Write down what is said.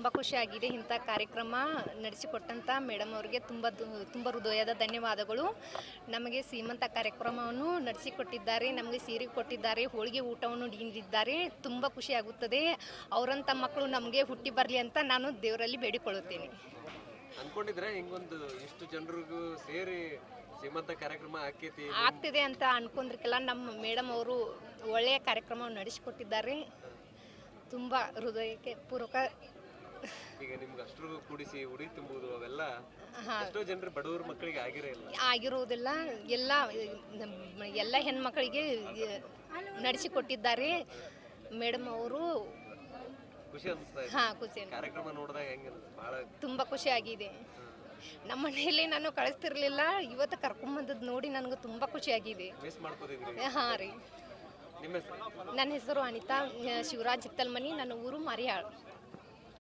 ತುಂಬ ಖುಷಿಯಾಗಿದೆ ಇಂಥ ಕಾರ್ಯಕ್ರಮ ನಡೆಸಿಕೊಟ್ಟಂಥ ಮೇಡಮ್ ಅವರಿಗೆ ತುಂಬ ತುಂಬ ಹೃದಯದ ಧನ್ಯವಾದಗಳು. ನಮಗೆ ಸೀಮಂತ ಕಾರ್ಯಕ್ರಮವನ್ನು ನಡೆಸಿಕೊಟ್ಟಿದ್ದಾರೆ ನಮಗೆ ಸೀರೆ ಕೊಟ್ಟಿದ್ದಾರೆ ಹೋಳಿಗೆ ಊಟವನ್ನು ನೀಡಿದ್ದಾರೆ. ತುಂಬ ಖುಷಿಯಾಗುತ್ತದೆ ಅವರಂಥ ಮಕ್ಕಳು ನಮಗೆ ಹುಟ್ಟಿ ಬರಲಿ ಅಂತ ನಾನು ದೇವರಲ್ಲಿ ಬೇಡಿಕೊಳ್ಳುತ್ತೇನೆ. ಅನ್ಕೊಂಡಿದ್ರೆ ಹಿಂಗೊಂದು ಇಷ್ಟು ಜನರಿಗೂ ಸೇರಿ ಸೀಮಂತ ಕಾರ್ಯಕ್ರಮ ಆಕೈತಿ ಆಗ್ತಿದೆ ಅಂತ ಅನ್ಕೊಂಡ್ರಿಕೆಲ್ಲ ನಮ್ಮ ಮೇಡಮ್ ಅವರು ಒಳ್ಳೆಯ ಕಾರ್ಯಕ್ರಮವನ್ನು ನಡೆಸಿಕೊಟ್ಟಿದ್ದಾರೆ. ತುಂಬ ಹೃದಯಕ್ಕೆ ಪೂರ್ವಕ ಈಗ ನಿಮ್ಗೆ ಅಷ್ಟು ಕೂಡಿಸಿ ಉಡಿ ತುಂಬುವುದು ಅವೆಲ್ಲ ಎಷ್ಟೋ ಜನರು ಬಡವರ ಮಕ್ಕಳಿಗೆ ಆಗಿರೇ ಇಲ್ಲ. ಆಗಿರುವುದಿಲ್ಲ ಎಲ್ಲ ಎಲ್ಲ ಹೆಣ್ಮಕ್ಳಿಗೆ ನಡೆಸಿಕೊಟ್ಟಿದ್ದಾರೆ. ಮೇಡಮ್ ಅವರು ಖುಷಿ ಅನಿಸ್ತಾ ಇದೆ. ಹಾಂ ಖುಷಿ ಕಾರ್ಯಕ್ರಮ ನೋಡಿದಾಗ ಹೆಂಗೆ ಬಹಳ ತುಂಬ ಆಗಿದೆ. ನಮ್ಮ ಮನೆಯಲ್ಲಿ ನಾನು ಕಳಿಸ್ತಿರ್ಲಿಲ್ಲ. ಇವತ್ತು ಕರ್ಕೊಂಬಂದದ್ದು ನೋಡಿ ನನಗೆ ತುಂಬ ಖುಷಿಯಾಗಿದೆ ಮಿಸ್ ಮಾಡ್ಕೋತಿದ್ರಿ. ಹಾಂ ರೀ. ನಿಮ್ಮ ಹೆಸರು? ನನ್ನ ಹೆಸರು ಅನಿತಾ. ಶಿವರಾಜ್ ಹಿತ್ತಲ್ಮನಿ. ನನ್ನ ಊರು ಮಾರಿಯಾಳ್.